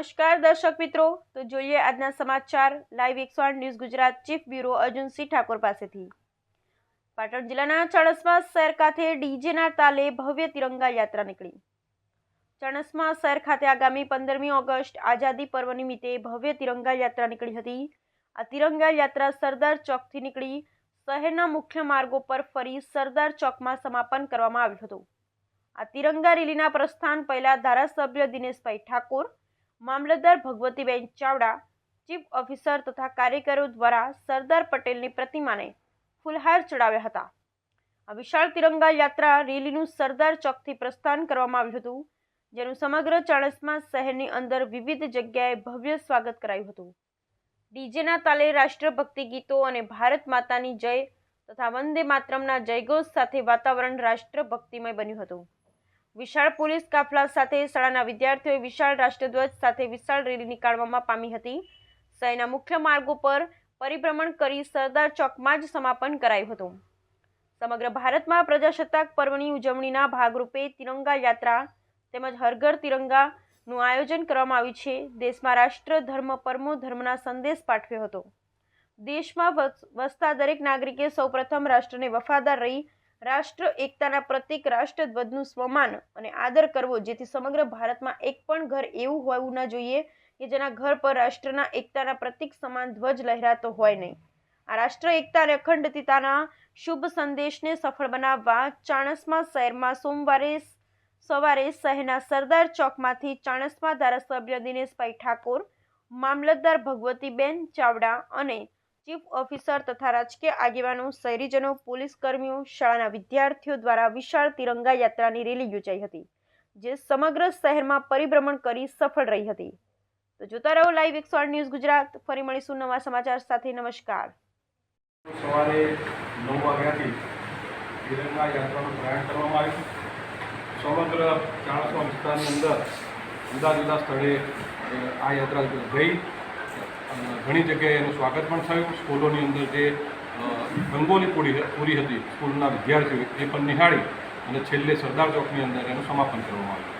દર્શક મિત્રો. તો જોઈએ આજના સમાચાર. લાઈવ એકસો આઠ news Gujarat chief bureau Arjunsinh Thakor પાસેથી. પાટણ જિલ્લાના ચણસમા શહેર ખાતે ડીજેના તાલે ભવ્ય તિરંગા યાત્રા નીકળી. ચણસમા શહેર ખાતે આગામી પંદરમી ઓગસ્ટ આઝાદી પર્વ નિમિત્તે ભવ્ય તિરંગા યાત્રા નીકળી હતી. આ તિરંગા યાત્રા સરદાર ચોકથી નીકળી. શહેરના મુખ્ય માર્ગો પર ફરી સરદાર ચોકમાં સમાપન કરવામાં આવ્યું હતું. આ તિરંગા રેલીના પ્રસ્થાન પહેલા ધારાસભ્ય દિનેશભાઈ ઠાકોર મામલતદાર ભગવતીબેન ચાવડા, ચીફ ઓફિસર તથા કાર્યકરો દ્વારા સરદાર પટેલની પ્રતિમાને ફૂલહાર ચડાવ્યા હતા. આ વિશાળ તિરંગા યાત્રા રેલીનું સરદાર ચોકથી પ્રસ્થાન કરવામાં આવ્યું હતું, જેનું સમગ્ર ચાણસ્મા શહેરની અંદર વિવિધ જગ્યાએ ભવ્ય સ્વાગત કરાયું હતું. ડીજેના તાલે રાષ્ટ્રભક્તિ ગીતો અને ભારત માતાની જય તથા વંદે માતરમના જયઘોષ સાથે વાતાવરણ રાષ્ટ્રભક્તિમય બન્યું હતું. વિશાળ પોલીસ કાફલા સાથે શાળાના વિદ્યાર્થીઓએ વિશાળ રાષ્ટ્રધ્વજ સાથે વિશાળ રેલી નીકાળવામાં પામી હતી. શહેરના મુખ્ય માર્ગો પર પરિભ્રમણ કરી સરદાર ચોકમાં જ સમાપન કરાયું હતું. સમગ્ર ભારતમાં પ્રજાસત્તાક પર્વની ઉજવણીના ભાગરૂપે તિરંગા યાત્રા તેમજ હરઘર તિરંગાનું આયોજન કરવામાં આવ્યું છે. દેશમાં રાષ્ટ્ર ધર્મ પરમો ધર્મના સંદેશ પાઠવ્યો હતો. દેશમાં વસ- વસતા દરેક નાગરિકે સૌપ્રથમ રાષ્ટ્રને વફાદાર રહી રાષ્ટ્ર એકતાના પ્રતીક રાષ્ટ્રધ્વજનું સ્વમાન અને આદર કરવો, જેથી સમગ્ર ભારતમાં એક પણ ઘર એવું હોવું ન જોઈએ કે જેના ઘર પર રાષ્ટ્રના એકતાના પ્રતીક સમાન ધ્વજ લહેરાતો હોય નહીં. આ રાષ્ટ્ર એકતા અને અખંડતાના શુભ સંદેશને સફળ બનાવવા ચાણસમા શહેરમાં સોમવારે સવારે શહેરના સરદાર ચોકમાંથી ચાણસમા ધારાસભ્ય દિનેશભાઈ ઠાકોર, મામલતદાર ભગવતીબેન ચાવડા અને ચીફ ઓફિસર તથા રાજકીય આગેવાનો, શહેરીજનો પોલીસ કર્મીઓ શાળાના વિદ્યાર્થીઓ દ્વારા વિશાળ તિરંગા યાત્રાની રેલી યોજાઈ હતી, જે સમગ્ર શહેરમાં પરિભ્રમણ કરી સફળ રહી હતી. તો જોતા રહો લાઈવ એકસો ન્યૂઝ ગુજરાત, ફરી મળીશું નવા સમાચાર સાથે, નમસ્કાર. સવારે નવ વાગ્યાથી તિરંગા યાત્રાનું પ્રયાણ કરવામાં આવ્યું સમગ્ર ચાણસ્મા વિસ્તારની અંદર જુદા જુદા સ્થળે આ યાત્રા ગઈ. ઘણી જગ્યાએ એનું સ્વાગત પણ થયું. સ્કૂલોની અંદર જે રંગોલી પૂરી પૂરી હતી, સ્કૂલના વિદ્યાર્થીઓ એ પણ નિહાળી અને છેલ્લે સરદાર ચોકની અંદર એનું સમાપન કરવામાં આવ્યું.